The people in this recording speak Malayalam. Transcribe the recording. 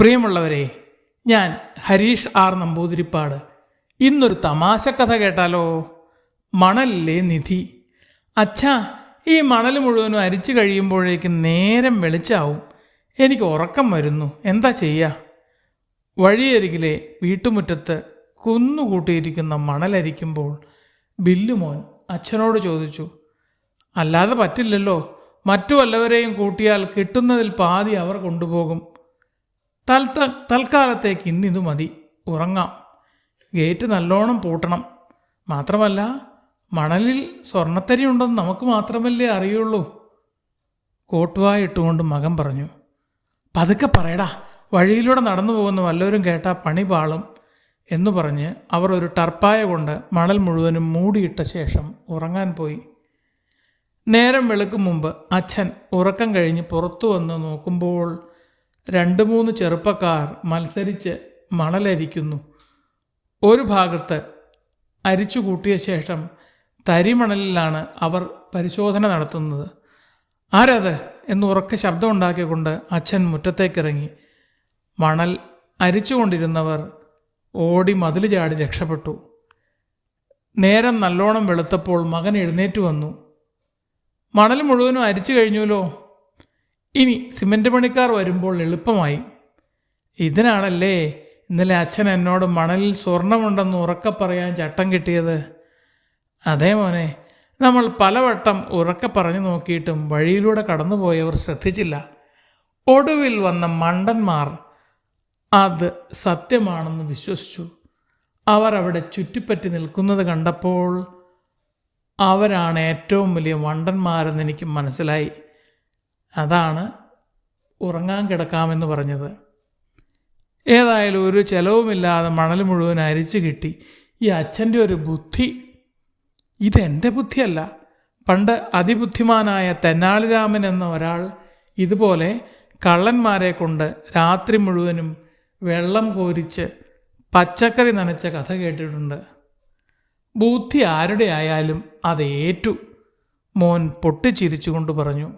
പ്രിയമുള്ളവരെ ഞാൻ ഹരീഷ് ആർ നമ്പൂതിരിപ്പാട്. ഇന്നൊരു തമാശ കഥ കേട്ടാലോ? മണലിലെ നിധി. അച്ഛാ ഈ മണൽ മുഴുവനും അരിച്ചു കഴിയുമ്പോഴേക്കും നേരം വെളിച്ചാവും. എനിക്ക് ഉറക്കം വരുന്നു. എന്താ ചെയ്യുക വഴിയരികിലെ വീട്ടുമുറ്റത്ത് കുന്നുകൂട്ടിയിരിക്കുന്ന മണലരിക്കുമ്പോൾ ബില്ലുമോൻ അച്ഛനോട് ചോദിച്ചു അല്ലാതെ പറ്റില്ലല്ലോ. മറ്റു വല്ലവരെയും കൂട്ടിയാൽ കിട്ടുന്നതിൽ പാതി അവർ കൊണ്ടുപോകും. തൽത്ത തൽക്കാലത്തേക്ക് ഇന്നിത് മതി. ഉറങ്ങാം. ഗേറ്റ് നല്ലോണം പൂട്ടണം. മാത്രമല്ല മണലിൽ സ്വർണത്തരി ഉണ്ടെന്ന് നമുക്ക് മാത്രമല്ലേ അറിയുള്ളൂ. കോട്ടുവായ ഇട്ടുകൊണ്ട് മകൻ പറഞ്ഞു പതുക്കെ പറയടാ വഴിയിലൂടെ നടന്നു പോകുന്ന വല്ലവരും കേട്ടാ പണി പാളും എന്ന് പറഞ്ഞ് അവർ ഒരു ടർപ്പായ കൊണ്ട് മണൽ മുഴുവനും മൂടിയിട്ട ശേഷം ഉറങ്ങാൻ പോയി. നേരം വെളുക്കും മുമ്പ് അച്ഛൻ ഉറക്കം കഴിഞ്ഞ് പുറത്തു വന്ന് നോക്കുമ്പോൾ രണ്ട് മൂന്ന് ചെറുപ്പക്കാർ മത്സരിച്ച് മണലരിക്കുന്നു. ഒരു ഭാഗത്ത് അരിച്ചു കൂട്ടിയ ശേഷം തരിമണലിലാണ് അവർ പരിശോധന നടത്തുന്നത്. ആരത്? എന്ന് ഉറക്കെ ശബ്ദമുണ്ടാക്കിക്കൊണ്ട് അച്ഛൻ മുറ്റത്തേക്കിറങ്ങി. മണൽ അരിച്ചുകൊണ്ടിരുന്നവർ ഓടി മതിൽ ചാടി രക്ഷപ്പെട്ടു. നേരം നല്ലോണം വെളുത്തപ്പോൾ മകൻ എഴുന്നേറ്റ് വന്നു. മണൽ മുഴുവനും അരിച്ചു കഴിഞ്ഞുവല്ലോ? ഇനി സിമന്റ് പണിക്കാർ വരുമ്പോൾ എളുപ്പമായി. ഇതിനാണല്ലേ ഇന്നലെ അച്ഛൻ എന്നോട് മണലിൽ സ്വർണമുണ്ടെന്ന് ഉറക്കെ പറയാൻ ചട്ടം കിട്ടിയത്? അതേ മോനെ നമ്മൾ പലവട്ടം ഉറക്കെ പറഞ്ഞു നോക്കിയിട്ടും വഴിയിലൂടെ കടന്നുപോയവർ ശ്രദ്ധിച്ചില്ല. ഒടുവിൽ വന്ന മണ്ടന്മാർ അത് സത്യമാണെന്ന് വിശ്വസിച്ചു. അവർ അവിടെ ചുറ്റിപ്പറ്റി നിൽക്കുന്നത് കണ്ടപ്പോൾ അവരാണ് ഏറ്റവും വലിയ മണ്ടന്മാരെന്ന് എനിക്ക് മനസ്സിലായി. അതാണ് ഉറങ്ങാൻ കിടക്കാമെന്ന് പറഞ്ഞത്. ഏതായാലും ഒരു ചിലവുമില്ലാതെ മണൽ മുഴുവൻ അരിച്ചു കിട്ടി. ഈ അച്ഛന്റെ ഒരു ബുദ്ധി. ഇതെന്റെ ബുദ്ധിയല്ല. പണ്ട് അതിബുദ്ധിമാനായ തെന്നാലിരാമൻ എന്ന ഒരാൾ ഇതുപോലെ കള്ളന്മാരെ കൊണ്ട് രാത്രി മുഴുവനും വെള്ളം കോരിച്ച് പച്ചക്കറി നനച്ച കഥ കേട്ടിട്ടുണ്ട്. ബുദ്ധി ആരുടെ ആയാലും അത് ഏറ്റു മോൻ പൊട്ടിച്ചിരിച്ചുകൊണ്ട് പറഞ്ഞു.